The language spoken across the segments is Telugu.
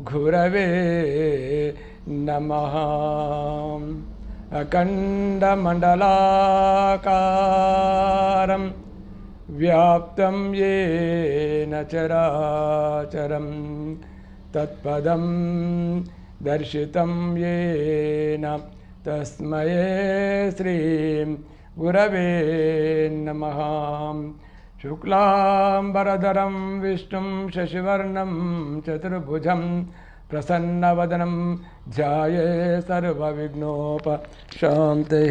गुरवे नमः। अखण्डमण्डलाकारं व्याप्तं येन चराचरं तत्पदं दर्शितं येन तस्मै श्रीं गुरवे नमः। శుక్లాంబరధరం విష్ణుం శశివర్ణం చతుర్భుజం ప్రసన్నవదనం ధ్యాయే సర్వవిఘ్నోప శాంతి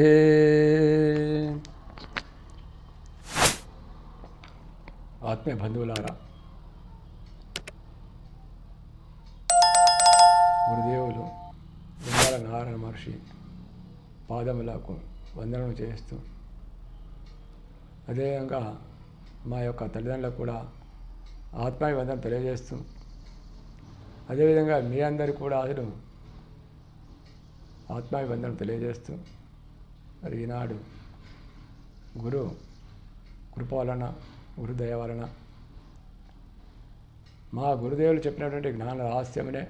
ఆత్మీయ బంధువులారా గురుదేవులు లింగాల నారాయణ మహర్షి పాదములకు వందనం చేస్తూ అదేవిధంగా మా యొక్క తల్లిదండ్రులకు కూడా ఆత్మాభివందనం తెలియజేస్తూ అదేవిధంగా మీ అందరికీ కూడా అసలు ఆత్మాభివందనం తెలియజేస్తూ మరి ఈనాడు గురు కృప వలన గురుదయ వలన మా గురుదేవులు చెప్పినటువంటి జ్ఞాన రహస్యమునే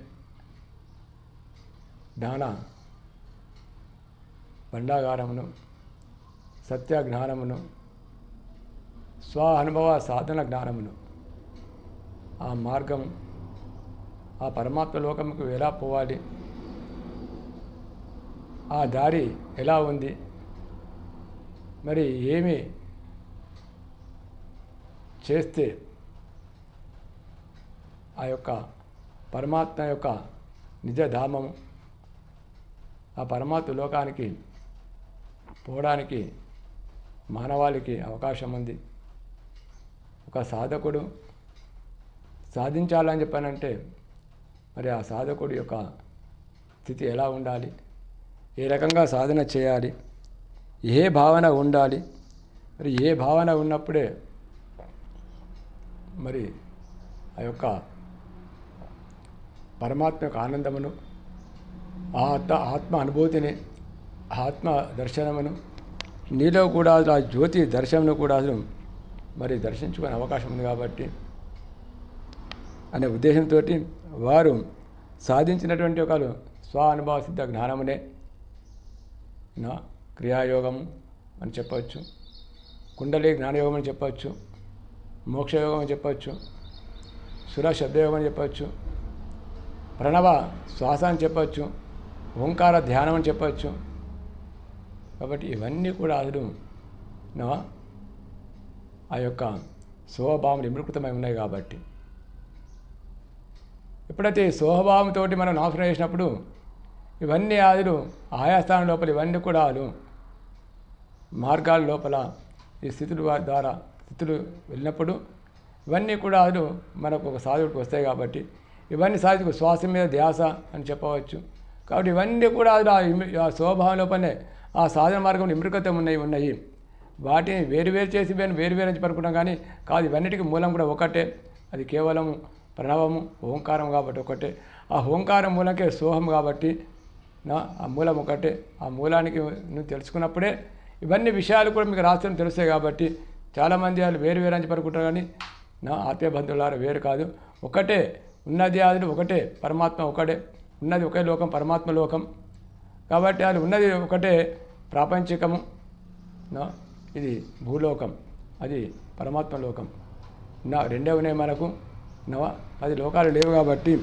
జ్ఞాన భండాగారమును సత్య జ్ఞానమును స్వ అనుభవ సాధన జ్ఞానమును. ఆ మార్గం ఆ పరమాత్మ లోకముకు ఎలా పోవాలి? ఆ దారి ఎలా ఉంది? మరి ఏమి చేస్తే ఆ యొక్క పరమాత్మ యొక్క నిజధామము ఆ పరమాత్మ లోకానికి పోవడానికి మానవాళికి అవకాశం ఉంది? ఒక సాధకుడు సాధించాలని చెప్పానంటే మరి ఆ సాధకుడి యొక్క స్థితి ఎలా ఉండాలి? ఏ రకంగా సాధన చేయాలి? ఏ భావన ఉండాలి? మరి ఏ భావన ఉన్నప్పుడే మరి ఆ యొక్క పరమాత్మ యొక్క ఆనందమును ఆత్మ ఆత్మ అనుభూతిని ఆత్మ దర్శనమును నీలో కూడా ఆ జ్యోతి దర్శనమును కూడా అసలు మరి దర్శించుకునే అవకాశం ఉంది కాబట్టి అనే ఉద్దేశంతో వారు సాధించినటువంటి ఒక స్వ అనుభవ సిద్ధ జ్ఞానమునే నా క్రియాయోగం అని చెప్పవచ్చు. కుండలి జ్ఞానయోగం అని చెప్పవచ్చు. మోక్షయోగం అని చెప్పవచ్చు. సుర శబ్దయోగం అని చెప్పవచ్చు. ప్రణవ శ్వాస అని చెప్పవచ్చు. ఓంకార ధ్యానం అని చెప్పవచ్చు. కాబట్టి ఇవన్నీ కూడా అసలు నా ఆ యొక్క స్వభావం నిమృకృతమై ఉన్నాయి కాబట్టి. ఎప్పుడైతే ఈ స్వభావంతో మనం నాశనం చేసినప్పుడు ఇవన్నీ ఆదులు ఆయాస్థానం లోపల ఇవన్నీ కూడా ఆలు మార్గాల లోపల ఈ స్థితులు ద్వారా స్థితులు వెళ్ళినప్పుడు ఇవన్నీ కూడా ఆదులు మనకు ఒక సాధుడికి వస్తాయి కాబట్టి ఇవన్నీ సాధుకు శ్వాస మీద ధ్యాస అని చెప్పవచ్చు. కాబట్టి ఇవన్నీ కూడా ఆ శోభావం స్వభావం లోపలనే ఆ సాధన మార్గం ఇమృకతం ఉన్నాయి ఉన్నాయి. వాటిని వేరు వేరు చేసి వేరు వేరువేరు వేరు అని కానీ కాదు ఇవన్నిటికీ మూలం కూడా ఒకటే. అది కేవలం ప్రణవము ఓంకారం కాబట్టి ఒకటే. ఆ ఓంకారం మూలంకే సోహం కాబట్టి నా ఆ మూలం ఒకటే. ఆ మూలానికి నువ్వు తెలుసుకున్నప్పుడే ఇవన్నీ విషయాలు కూడా మీకు రాష్ట్రం తెలుస్తాయి కాబట్టి చాలామంది వాళ్ళు వేరు వేరు అని అనుకుంటారు కానీ నా ఆత్మీయ బంధువులారా వేరు కాదు. ఒకటే ఉన్నది అది ఒకటే పరమాత్మ ఒకటే. ఉన్నది ఒకే లోకం పరమాత్మ లోకం. కాబట్టి అది ఉన్నది ఒకటే ప్రాపంచికము. నా ఇది భూలోకం అది పరమాత్మ లోకం. నా రెండే ఉన్నాయి మనకు నవ అది లోకాలు లేవు కాబట్టి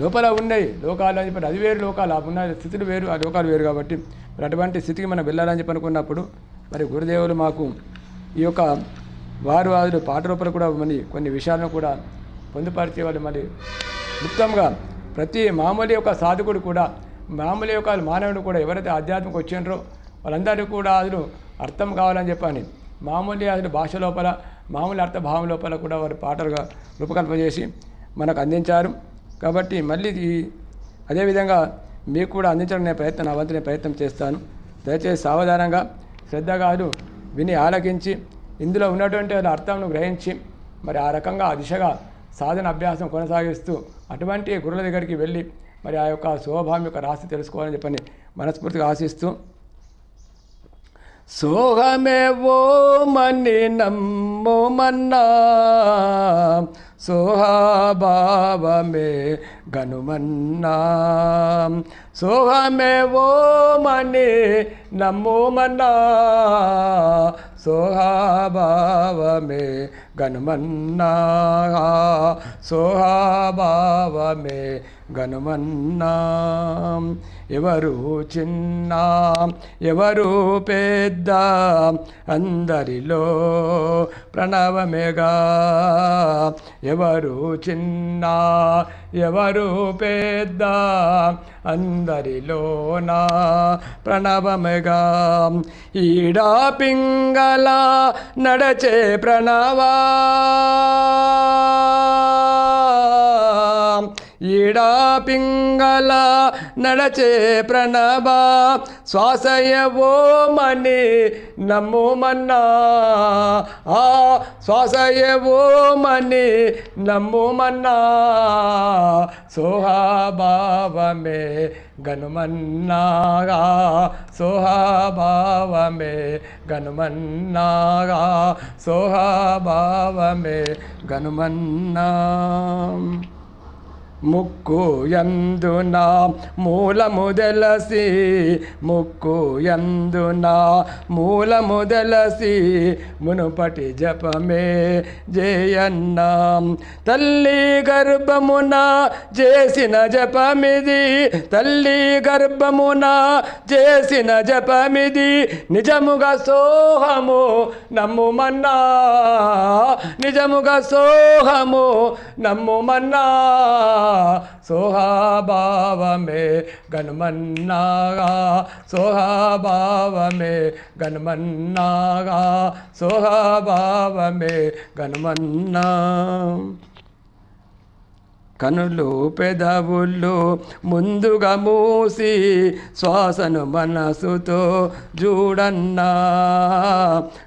లోపల ఉన్నాయి లోకాలు అని చెప్పి అది వేరు లోకాలు ఆ ఉన్న స్థితులు వేరు ఆ లోకాలు వేరు కాబట్టి మరి అటువంటి స్థితికి మనం వెళ్ళాలని చెప్పి అనుకున్నప్పుడు మరి గురుదేవులు మాకు ఈ యొక్క వారు వారు పాట రూపంలో కూడా మరి కొన్ని విషయాలను కూడా పొందుపరిచే వాళ్ళు మరి క్లుప్తంగా ప్రతి మామూలు యొక్క సాధకుడు కూడా మామూలు యొక్క మానవుడు కూడా ఎవరైతే ఆధ్యాత్మిక వచ్చిండ్రో వాళ్ళందరికీ కూడా అసలు అర్థం కావాలని చెప్పని మామూలు అసలు భాష లోపల మామూలు అర్థభావం లోపల కూడా వారు పాటలుగా రూపకల్పన చేసి మనకు అందించారు. కాబట్టి మళ్ళీ ఈ అదేవిధంగా మీకు కూడా అందించడం నేను ప్రయత్నం నా వంతు నేను ప్రయత్నం చేస్తాను. దయచేసి సావధానంగా శ్రద్ధగాలు విని ఆలకించి ఇందులో ఉన్నటువంటి అర్థంను గ్రహించి మరి ఆ రకంగా ఆ దిశగా సాధన అభ్యాసం కొనసాగిస్తూ అటువంటి గురుల దగ్గరికి వెళ్ళి మరి ఆ యొక్క శోభాం యొక్క రాశి తెలుసుకోవాలని చెప్పని మనస్ఫూర్తిగా ఆశిస్తూ సోహమే ఓ మని నమ్మో మన్నా సోహాభావమే గనుమన్నా సోహమే ఓ మని నమ్మో మన్నా సోహాభావమే గనుమన్నా. ఎవరు చిన్న ఎవరు పెద్ద అందరిలో ప్రణవమేగా. ఎవరు చిన్న ఎవరు పెద్ద అందరిలోన ప్రణవమేగా. ఈడా పింగళ నడచే ప్రణవా. ఈడా పింగళ నడచే ప్రణవ శ్వాసయవో మణి నమ్ముమన్నా ఆ శ్వాసయవో మని నమ్ముమన్నా సోహాభావమే గనుమన్నాగా సోహాభావమే గనుమన్నాగా సోహాభావమే గనుమన్నా ముక్కు యందున మూల ముదలసి ముక్కు యందున మూల ముదలసి మునుపటి జపమే జయన్న. తల్లి గర్భమున చేసిన జపమిది తల్లి గర్భమున చేసిన జపమిది నిజముగా సోహము నమ్ముమన్నా నిజముగా సోహము నమ్ముమన్నా. సోహాభావమే గనుమన్నాగా సోహాభావమే గనుమన్నాగా సోహాభావమే గనుమన్నా కనులు పెదవుళ్ళు ముందుగా మూసి శ్వాసను మనసుతో చూడన్నా.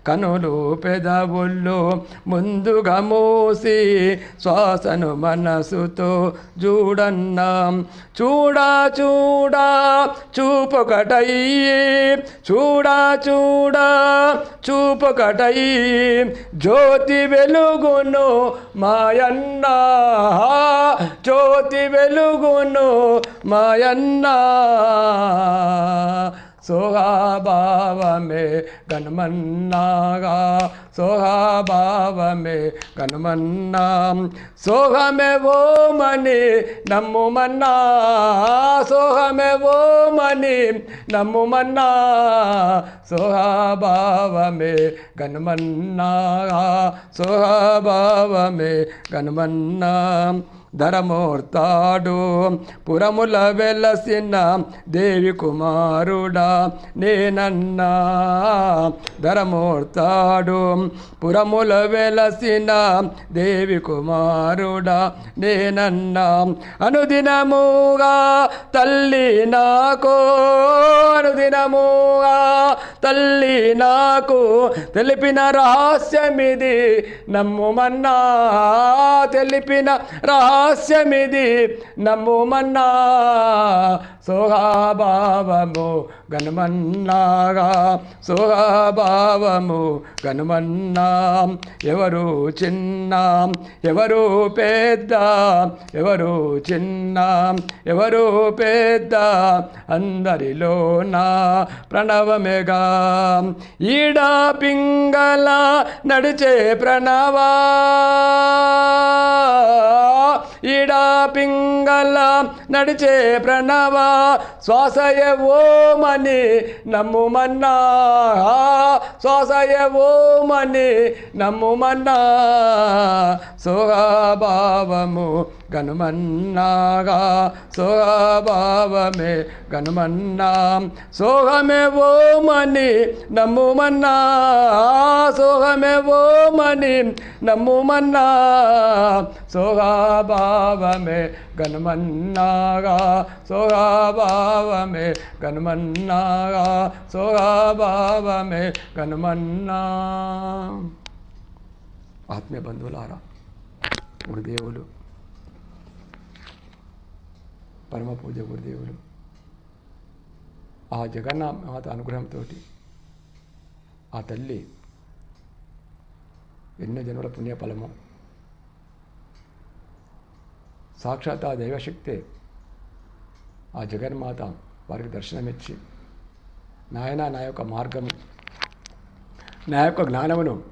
కనులు పెదవుళ్ళు ముందుగా మూసి శ్వాసను మనసుతో చూడన్నా. చూడా చూడా చూపొకటయ్యి చూడా చూడా చూపొకటయ్యి జ్యోతి వెలుగును మాయన్నా. జ్యోతి వెలుగును మాయన్న. సోహాభావమే గణమన్నాగా సోహాభావమే గణమన్నా సోహమే ఓమని నమ్ముమన్నా. సోహమే ఓమని నమ్ముమన్నా. సోహాభావమే గణమన్నాగా సోహాభావమే గణమన్నా ధరమూర్తాడు. పురముల వెలసిన దేవి కుమారుడా నేనన్నా. ధరమూర్తాడు. పురముల వెలసిన దేవి కుమారుడా నేనన్నా. అనుదినముగా తల్లి నాకు అనుదినముగా తల్లి నాకు తెలిపిన రహస్యమిది నమ్ముమన్నా. తెలిపిన హాస్యమిది నమ్ముమన్నా సోహాభావము గనుమన్నాగా. సోహాభావము గనుమన్నా. ఎవరు చిన్న? ఎవరు పెద్ద? ఎవరు చిన్న? ఎవరు పెద్ద? అందరిలో నా ప్రణవమేగా. ఈడా పింగళ నడిచే ప్రణవా. ఈడా పింగళ నడిచే ప్రణవ శ్వాసయ ఓమని నమ్ముమన్నా శ్వాసయ ఓమని నమ్ముమన్నా సోహాభావము గనుమన్నాగా సోహభావమే గనుమన్నా. సోహమే ఓమని నమ్ముమన్నా సోహమే ఓమని నమ్ముమన్నా సోహభావమే గనుమన్నాగా సోహభావమే గనుమన్నాగా సోహభావమే గనుమన్నా. ఆత్మీయ బంధువులారా గురుదేవులు పరమ పూజ గురుదేవులు ఆ జగన్నాథ అనుగ్రహంతో ఆ తల్లి ఎన్నో జన్మల పుణ్యఫలము. సాక్షాత్ ఆ దైవశక్తే ఆ జగన్మాత వారికి దర్శనమిచ్చి నాయన నా యొక్క మార్గము నా యొక్క జ్ఞానమును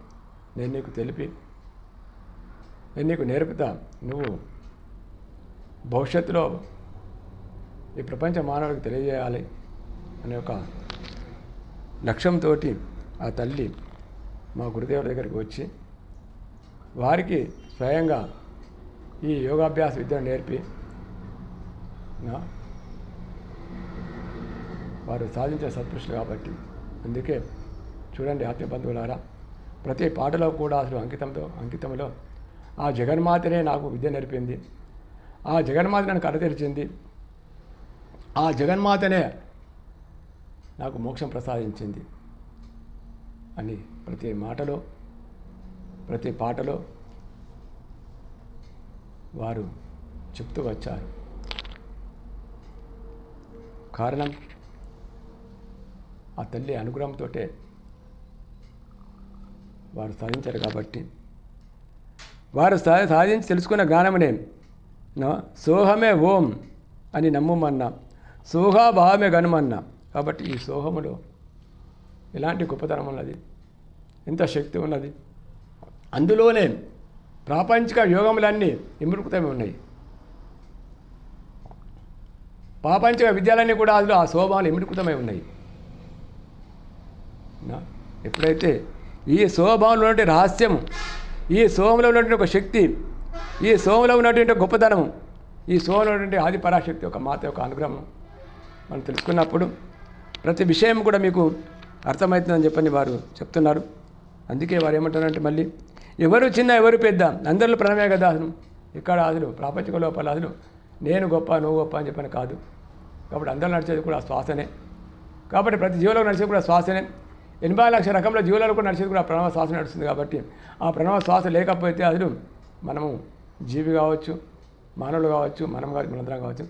నేను నీకు తెలిపి నేను నీకు నేర్పుతా. నువ్వు భవిష్యత్తులో ఈ ప్రపంచ మానవుడికి తెలియజేయాలి అనే ఒక లక్ష్యంతో ఆ తల్లి మా గురుదేవుల దగ్గరికి వచ్చి వారికి స్వయంగా ఈ యోగాభ్యాస విద్యను నేర్పి వారు సాధించే సత్పురుషులు కాబట్టి. అందుకే చూడండి ఆత్మ బంధువులారా ప్రతి పాటలో కూడా అసలు అంకితంతో అంకితంలో ఆ జగన్మాతనే నాకు విద్య నేర్పింది. ఆ జగన్మాత నన్ను కడతెరిచింది ఆ జగన్మాతనే నాకు మోక్షం ప్రసాదించింది అని ప్రతి మాటలో ప్రతి పాటలో వారు చెప్తూ వచ్చారు. కారణం ఆ తల్లి అనుగ్రహంతో వారు సాధించారు కాబట్టి. వారు సాధించి తెలుసుకున్న గానమనే నా సోహమే ఓం అని నమ్మమన్నా సోహాభావమే గనుమన్నా కాబట్టి ఈ సోహములో ఎలాంటి గొప్పతనం ఉన్నది? ఎంత శక్తి ఉన్నది? అందులోనే ప్రాపంచిక యోగములన్నీ ఇమృకుతమే ఉన్నాయి. ప్రాపంచిక విద్యలన్నీ కూడా అందులో ఆ శోభాలు ఇమిడికృతమై ఉన్నాయి. ఎప్పుడైతే ఈ శోభంలో ఉన్నటువంటి రహస్యం ఈ సోమంలో ఉన్నటువంటి ఒక శక్తి ఈ సోమలో ఉన్నటువంటి గొప్పతనం ఈ సోమంలో ఉన్నటువంటి ఆది పరాశక్తి ఒక మాత యొక్క అనుగ్రహం మనం తెలుసుకున్నప్పుడు ప్రతి విషయం కూడా మీకు అర్థమవుతుందని చెప్పని వారు చెప్తున్నారు. అందుకే వారు ఏమంటారంటే మళ్ళీ ఎవరు చిన్న ఎవరు పెద్ద అందరిలో ప్రణమే కదా అసలు ఇక్కడ అసలు ప్రాపంచిక లోపల అసలు నేను గొప్ప నువ్వు గొప్ప అని చెప్పని కాదు. కాబట్టి అందరూ నడిచేది కూడా శ్వాసనే. కాబట్టి ప్రతి జీవులకు నడిచేది కూడా శ్వాసనే. ఎనభై లక్షల రకంలో జీవులలో కూడా నడిచేది కూడా ప్రణవ శ్వాస నడుస్తుంది కాబట్టి ఆ ప్రణవ శ్వాస లేకపోతే అసలు మనము జీవి కావచ్చు మానవులు కావచ్చు మనం కావచ్చు మనందరం కావచ్చు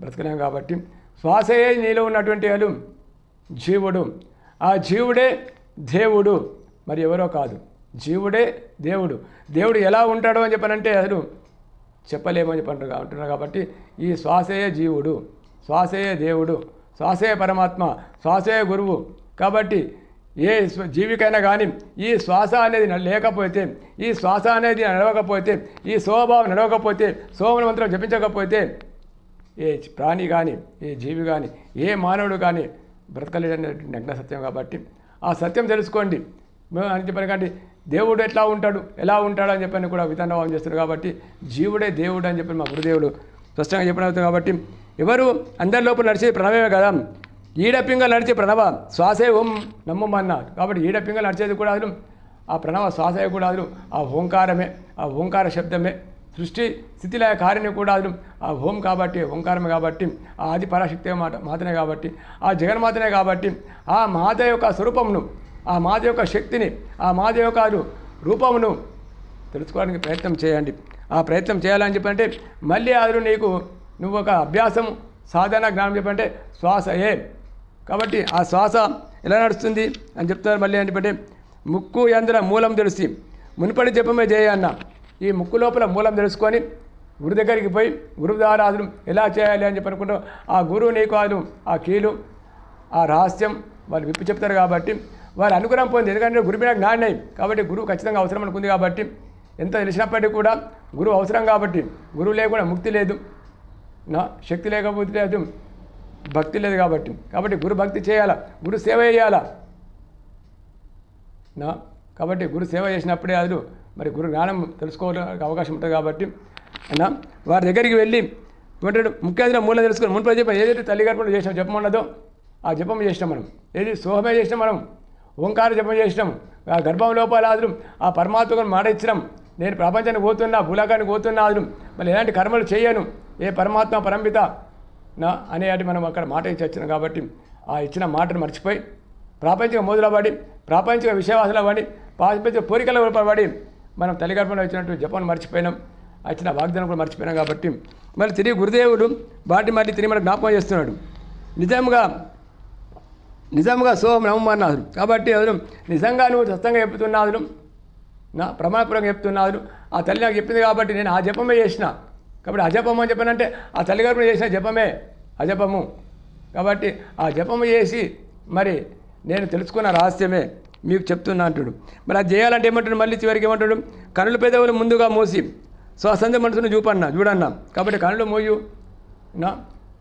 బ్రతకలేం కాబట్టి శ్వాసయే నీలో ఉన్నటువంటి అలు జీవుడు. ఆ జీవుడే దేవుడు. మరి ఎవరో కాదు. జీవుడే దేవుడు. దేవుడు ఎలా ఉంటాడో అని చెప్పనంటే అసలు చెప్పలేమని చెప్పంటారు అంటున్నారు కాబట్టి ఈ శ్వాసయే జీవుడు శ్వాసయే దేవుడు శ్వాసయే పరమాత్మ శ్వాసయే గురువు. కాబట్టి ఏ జీవికైనా కానీ ఈ శ్వాస అనేది లేకపోతే ఈ శ్వాస అనేది నడవకపోతే ఈ స్వభావం నడవకపోతే సోమన మంత్రం జపించకపోతే ఏ ప్రాణి కానీ ఏ జీవి కానీ ఏ మానవుడు కానీ బ్రతకలేదనేటువంటి నగ్న సత్యం కాబట్టి ఆ సత్యం తెలుసుకోండి. మేము అని చెప్పాను కాబట్టి దేవుడు ఎట్లా ఉంటాడు ఎలా ఉంటాడు అని చెప్పని కూడా విధానభావం చేస్తారు కాబట్టి జీవుడే దేవుడు అని చెప్పి మా గురుదేవుడు స్పష్టంగా చెప్పడం అవుతుంది కాబట్టి ఎవరు అందరి లోపల నడిచేది ప్రణవమే కదా. ఈడపింగ నడిచే ప్రణవ శ్వాసే ఓం నమ్మమన్నారు కాబట్టి ఈడపింగ నడిచేది కూడా ఆ ప్రణవ శ్వాసే కూడా అసలు ఆ ఓంకారమే ఆ ఓంకార శబ్దమే సృష్టి స్థితిలయ కారిని కూడా అది ఆ హోం కాబట్టి ఓంకారం కాబట్టి ఆ ఆది పరాశక్తి మాట మాతనే కాబట్టి ఆ జగన్మాతనే కాబట్టి ఆ మాత యొక్క స్వరూపమును ఆ మాత యొక్క శక్తిని ఆ మాత యొక్క రూపమును తెలుసుకోవడానికి ప్రయత్నం చేయండి. ఆ ప్రయత్నం చేయాలని చెప్పంటే మళ్ళీ అది నీకు నువ్వు ఒక అభ్యాసం సాధన జ్ఞానం చెప్పంటే శ్వాసయే. కాబట్టి ఆ శ్వాస ఎలా నడుస్తుంది అని చెప్తున్నారు మళ్ళీ అని చెప్పంటే ముక్కు యంద్ర మూలం తెలిసి. మునుపటి జపమే చేయ అన్న. ఈ ముక్కు లోపల మూలం తెలుసుకొని గురు దగ్గరికి పోయి గురువు ఎలా చేయాలి అని చెప్పి అనుకుంటాం ఆ గురువు నీకు అదు ఆ కీలు ఆ రహస్యం వాళ్ళు విప్పి చెప్తారు కాబట్టి వారు అనుగ్రహం పొంది. ఎందుకంటే గురు మీద జ్ఞానం కాబట్టి గురువు ఖచ్చితంగా అవసరం అనుకుంది కాబట్టి ఎంత తెలిసినప్పటికీ కూడా గురువు అవసరం కాబట్టి గురువు లేకుండా ముక్తి లేదు. నా శక్తి లేకపోతే లేదు భక్తి లేదు కాబట్టి. కాబట్టి గురు భక్తి చేయాలా? గురు సేవ చేయాలా? నా కాబట్టి గురు సేవ చేసినప్పుడే అది మరి గురు జ్ఞానం తెలుసుకోవడానికి అవకాశం ఉంటుంది కాబట్టి అన్న వారి దగ్గరికి వెళ్ళి ఏమంటాడు ముఖ్యంగా మూలం తెలుసుకుని మున్పై చెప్పాం ఏదైతే తల్లి గర్భంలో చేసినాం జపమన్నదో ఆ జపం చేసినాం మనం. ఏది సోహమే చేసినాం మనం. ఓంకార జపం చేసినాం. ఆ గర్భం లోపల ఆదురు ఆ పరమాత్మకు మాట ఇచ్చినాం. నేను ప్రపంచానికి పోతున్నా భూలాకానికి పోతున్నా ఆదురు మళ్ళీ ఎలాంటి కర్మలు చేయను. ఏ పరమాత్మ పరంపిత? నా అనేటి మనం అక్కడ మాట ఇచ్చి వచ్చినాం కాబట్టి ఆ ఇచ్చిన మాటను మర్చిపోయి ప్రాపంచిక మోదుల పడి ప్రాపంచిక విషయవాసుల పడి ప్రాపంచిక కోరికల పడి మనం తల్లి వచ్చినట్టు జపాన్ జపం మర్చిపోయినాం వచ్చిన వాగ్దానం కూడా మర్చిపోయినాం కాబట్టి. మళ్ళీ తిరిగి గురుదేవుడు వాటి మళ్ళీ తిరిగి మనకు జ్ఞాపకం చేస్తున్నాడు. నిజంగా నిజంగా సోహం నమ్మన్నాడు కాబట్టి అతను నిజంగా నువ్వు సత్యంగా చెప్తున్నాడు నా ప్రమాణపూర్వకంగా చెప్తున్నాను ఆ తల్లి నాకు చెప్పింది కాబట్టి నేను ఆ జపమే చేసిన. కాబట్టి అజపము అని చెప్పానంటే ఆ తల్లి చేసిన జపమే అజపము కాబట్టి ఆ జపము చేసి మరి నేను తెలుసుకున్న రహస్యమే. మీకు చెప్తున్నా అంటాడు. మరి అది చేయాలంటే ఏమంటాడు? మళ్ళీ చివరికి ఏమంటాడు? కనుల పెదవులు ముందుగా మూసి శ్వాసంత మనసును చూపన్నా చూడన్నా. కాబట్టి కనులు మోయు. నా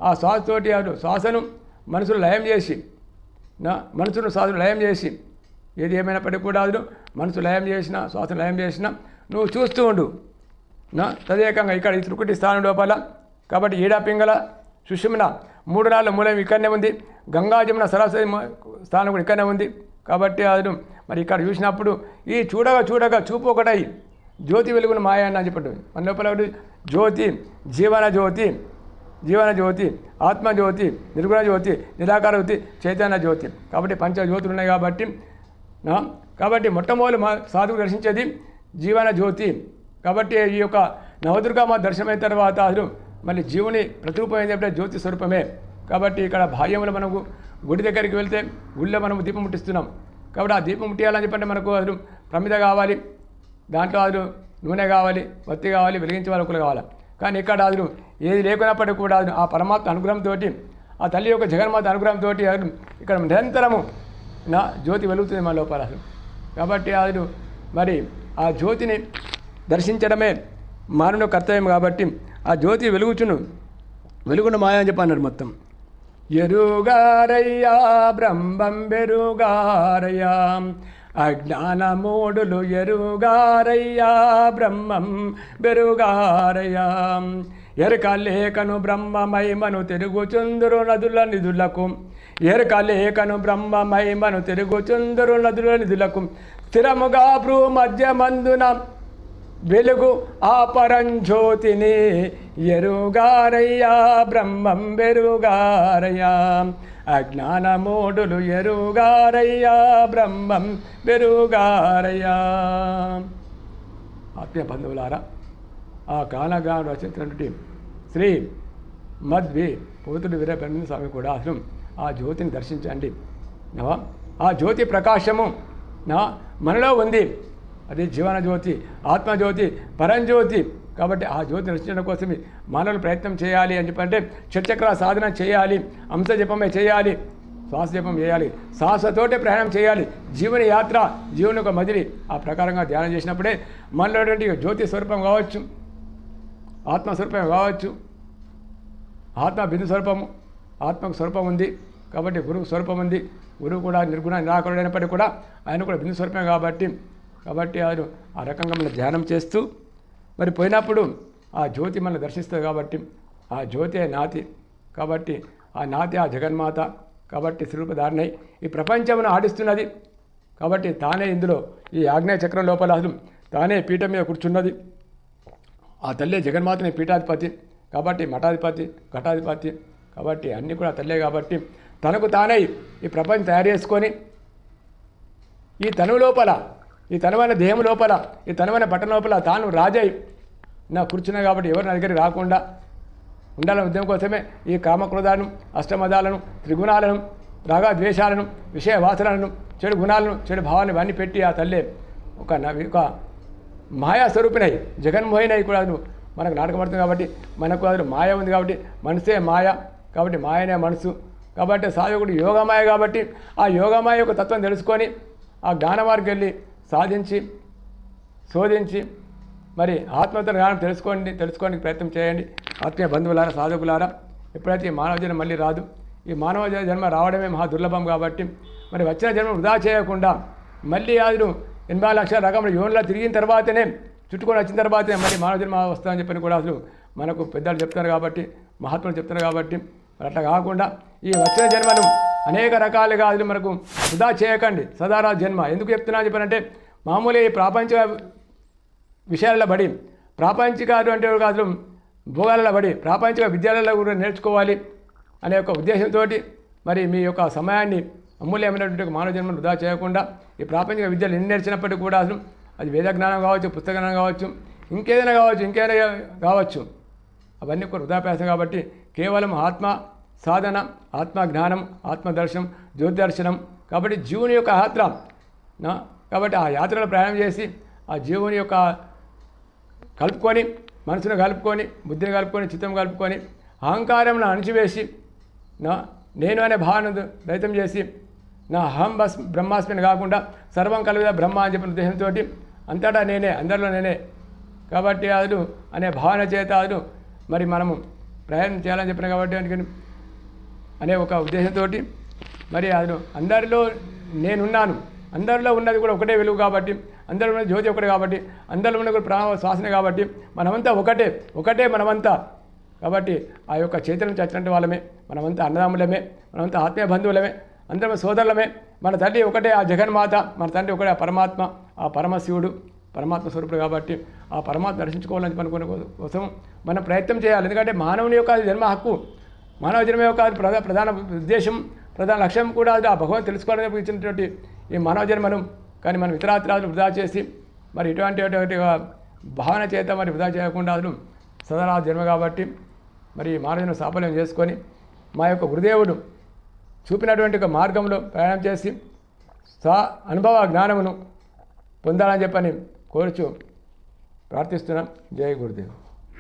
ఆ శ్వాసతోటి అటు శ్వాసను మనసును లయం చేసి నా మనసును శ్వాసను లయం చేసి ఏది ఏమైనప్పటికీ కూడా అది మనసు లయం చేసిన శ్వాసను లయం చేసిన నువ్వు చూస్తూ ఉండు. నా తదేకంగా ఇక్కడ ఈ త్రికుటి స్థానం లోపల. కాబట్టి ఈడా పింగళ సుషుమ్న మూడు నాలుగు మూలం ఇక్కడనే ఉంది. గంగా జమున సరస్వతి స్థానం కూడా ఇక్కడనే ఉంది. కాబట్టి అతను మరి ఇక్కడ చూసినప్పుడు ఈ చూడగా చూడగా చూపు ఒకటై. జ్యోతి వెలుగున మాయ అని చెప్పడం. మన లోపల జ్యోతి జీవన జ్యోతి జీవన జ్యోతి ఆత్మజ్యోతి నిర్గుణ జ్యోతి నిరాకార జ్యోతి చైతన్య జ్యోతి. కాబట్టి పంచ జ్యోతులు ఉన్నాయి కాబట్టి కాబట్టి మొట్టమొదటి మా సాధువు దర్శించేది జీవన జ్యోతి. కాబట్టి ఈ యొక్క నవదుర్గమ్మ దర్శనమైన తర్వాత అసలు మళ్ళీ జీవుని ప్రతిరూపం ఏంటంటే జ్యోతి స్వరూపమే. కాబట్టి ఇక్కడ బాహ్యంలో మనకు గుడి దగ్గరికి వెళ్తే గుడిలో మనం దీపం ముట్టిస్తున్నాం. కాబట్టి ఆ దీపం ముట్టియాలని చెప్పంటే మనకు అసలు ప్రమిద కావాలి దాంట్లో అసలు నూనె కావాలి వత్తి కావాలి వెలిగించే వాళ్ళు కావాలి. కానీ ఇక్కడ అసలు ఏది లేకున్నప్పటికీ కూడా ఆ పరమాత్మ అనుగ్రహంతో ఆ తల్లి యొక్క జగన్మాత అనుగ్రహంతో అసలు ఇక్కడ నిరంతరము నా జ్యోతి వెలుగుతుంది మన లోపల అసలు కాబట్టి అసలు మరి ఆ జ్యోతిని దర్శించడమే మానవ కర్తవ్యం కాబట్టి ఆ జ్యోతి వెలుగుచును వెలుగును మాయ అని చెప్పి మొత్తం. ఎరుగారయ్యా బ్రహ్మం బెరుగారయ్యా అజ్ఞానమూడులు ఎరుగారయ్యా బ్రహ్మం బెరుగారయ్యా ఎరక లేఖను బ్రహ్మమైమను తిరుగుచుందురు నదుల నిధులకు. ఎరక లేఖను బ్రహ్మమైమను తిరుగుచుందురు నదుల నిధులకు. స్థిరముగా భ్రూ మధ్యమందున వెలుగు ఆ పరంజ్యోతిని ఎరుగారయ్యా బ్రహ్మం బెరుగారయ్యా అజ్ఞానమూడులు ఎరుగారయ్యా బ్రహ్మం బెరుగారయ్యా ఆత్మీయ బంధువులారా ఆ కానగాను రచించినటువంటి శ్రీ మద్వి పోతుడు వీరబ్రహ్మ స్వామి కూడా అసలు ఆ జ్యోతిని దర్శించండి. నవా ఆ జ్యోతి ప్రకాశము నా మనలో ఉంది. అది జీవన జ్యోతి ఆత్మజ్యోతి పరంజ్యోతి కాబట్టి ఆ జ్యోతి నశించడం కోసమే మానవులు ప్రయత్నం చేయాలి అని చెప్పంటే చర్చక్ర సాధన చేయాలి అంశ జపమే చేయాలి శ్వాస జపం చేయాలి శ్వాసతోటే ప్రయాణం చేయాలి. జీవన యాత్ర జీవన ఒక మదిలి ఆ ప్రకారంగా ధ్యానం చేసినప్పుడే మనలో జ్యోతి స్వరూపం కావచ్చు ఆత్మస్వరూపం కావచ్చు ఆత్మ బిందు స్వరూపము ఆత్మకు స్వరూపం ఉంది. కాబట్టి గురువు స్వరూపం ఉంది. గురువు కూడా నిర్గుణ నిరాకరుడైనప్పటికీ కూడా ఆయన కూడా బిందు స్వరూపమే కాబట్టి కాబట్టి ఆయన ఆ రకంగా మనం ధ్యానం చేస్తూ మరి పోయినప్పుడు ఆ జ్యోతి మనం దర్శిస్తుంది కాబట్టి ఆ జ్యోతి నాతి కాబట్టి ఆ నాతి ఆ జగన్మాత కాబట్టి స్వరూపధారణై ఈ ప్రపంచమును ఆడిస్తున్నది కాబట్టి తానే ఇందులో ఈ ఆగ్నేయ చక్రం లోపల అసలు తానే పీఠం మీద కూర్చున్నది. ఆ తల్లే జగన్మాతని పీఠాధిపతి కాబట్టి మఠాధిపతి ఘటాధిపతి కాబట్టి అన్నీ కూడా తల్లే కాబట్టి తనకు తానే ఈ ప్రపంచం తయారు చేసుకొని ఈ తను లోపల ఈ తనవైన దేహం లోపల ఈ తనమైన పట్టణ లోపల తాను రాజై. నా కూర్చున్నా కాబట్టి ఎవరు నా దగ్గరికి రాకుండా ఉండాలనే ఉద్యమం కోసమే ఈ కామక్రోధాలను అష్టమదాలను త్రిగుణాలను రాగా ద్వేషాలను విషయ వాసనలను చెడు గుణాలను చెడు భావాలను ఇవన్నీ పెట్టి ఆ తల్లే ఒక నవి ఒక మాయాస్వరూపినై జగన్మోహినై కూడా మనకు నాటకపడుతుంది కాబట్టి మనకు అది మాయ ఉంది కాబట్టి మనసే మాయ కాబట్టి మాయనే మనసు. కాబట్టి సాధకుడు యోగమాయ కాబట్టి ఆ యోగమాయ యొక్క తత్వం తెలుసుకొని ఆ జ్ఞానవారికి వెళ్ళి సాధించి శోధించి మరి ఆత్మహత్య జ్ఞానం తెలుసుకోండి తెలుసుకోవడానికి ప్రయత్నం చేయండి. ఆత్మీయ బంధువులారా సాధకులారా ఎప్పుడైతే ఈ మానవ జన్మ మళ్ళీ రాదు ఈ మానవ జన్మ రావడమే మహా దుర్లభం కాబట్టి మరి వచ్చిన జన్మ వృధా చేయకుండా మళ్ళీ ఆదును ఎనభై లక్షల రకముల యోన్లో తిరిగిన తర్వాతనే చుట్టుకొని వచ్చిన తర్వాతే మరి మానవ జన్మ వస్తుందని చెప్పని కూడా అసలు మనకు పెద్దలు చెప్తారు కాబట్టి మహాత్ములు చెప్తున్నారు కాబట్టి మరి అట్లా కాకుండా ఈ వచ్చిన జన్మను అనేక రకాలుగా అది మనకు వృధా చేయకండి. సదారా జన్మ. ఎందుకు చెప్తున్నా చెప్పనంటే చెప్పానంటే మామూలు ఈ ప్రాపంచ విషయాలలో పడి ప్రాపంచికాలు అంటే కాదు భోగాలలో పడి ప్రాపంచిక విద్యాలయాల్లో కూడా నేర్చుకోవాలి అనే ఒక ఉద్దేశంతో మరి మీ యొక్క సమయాన్ని అమూల్యమైనటువంటి మానవ జన్మను వృధా చేయకుండా ఈ ప్రాపంచిక విద్యలు ఎన్ని నేర్చినప్పటికీ కూడా అసలు అది వేద జ్ఞానం కావచ్చు పుస్తక జ్ఞానం కావచ్చు ఇంకేదైనా కావచ్చు ఇంకేదైనా కావచ్చు అవన్నీ కూడా వృధాభ్యాసం కాబట్టి కేవలం ఆత్మ సాధన ఆత్మ జ్ఞానం ఆత్మ దర్శనం జ్యోతి దర్శనం కాబట్టి జీవుని యొక్క ఆత్ర నా కాబట్టి ఆ యాత్రలో ప్రయాణం చేసి ఆ జీవుని యొక్క కలుపుకొని మనసును కలుపుకొని బుద్ధిని కలుపుకొని చిత్తం కలుపుకొని అహంకారంను అణిచివేసి నా నేను అనే భావన దైతం చేసి నా అహం బస్ బ్రహ్మాస్మిని కాకుండా సర్వం కలిగిన బ్రహ్మ అని చెప్పిన ఉద్దేశంతో అంతటా నేనే అందరిలో నేనే. కాబట్టి అదు అనే భావన చేత అదు మరి మనము ప్రయాణం చేయాలని చెప్పిన కాబట్టి అనే ఒక ఉద్దేశంతో మరి అది అందరిలో నేనున్నాను. అందరిలో ఉన్నది కూడా ఒకటే వెలుగు కాబట్టి అందరిలో ఉన్నది జ్యోతి ఒకటే కాబట్టి అందరిలో ఉన్నది కూడా ప్రాణ శ్వాసనే కాబట్టి మనమంతా ఒకటే ఒకటే మనమంతా కాబట్టి ఆ యొక్క చైతన్యం చచ్చినట్టు వాళ్ళమే మనమంతా అన్నదమ్ములమే మనమంతా ఆత్మీయ బంధువులమే అందరం సోదరులమే మన తల్లి ఒకటే ఆ జగన్మాత మన తండ్రి ఒకటే ఆ పరమాత్మ ఆ పరమశివుడు పరమాత్మ స్వరూపుడు కాబట్టి ఆ పరమాత్మ దర్శించుకోవాలని అనుకునే కోసం మనం ప్రయత్నం చేయాలి. ఎందుకంటే మానవుని యొక్క జన్మ హక్కు మానవ జన్మ యొక్క ప్రధాన ప్రధాన ఉద్దేశం ప్రధాన లక్ష్యం కూడా అది ఆ భగవంతు తెలుసుకోవాలని ఇచ్చినటువంటి ఈ మానవ జన్మను కానీ మనం ఇతరాత్రాలు వృధా చేసి మరి ఇటువంటి భావన చేత మరి వృధా చేయకుండా అసలు సదరా జన్మ కాబట్టి మరి మానవ సాఫల్యం చేసుకొని మా యొక్క గురుదేవుడు చూపినటువంటి ఒక మార్గంలో ప్రయాణం చేసి స్వ అనుభవ జ్ఞానమును పొందాలని చెప్పని కోరుచు ప్రార్థిస్తున్నాం. జయ గురుదేవ్.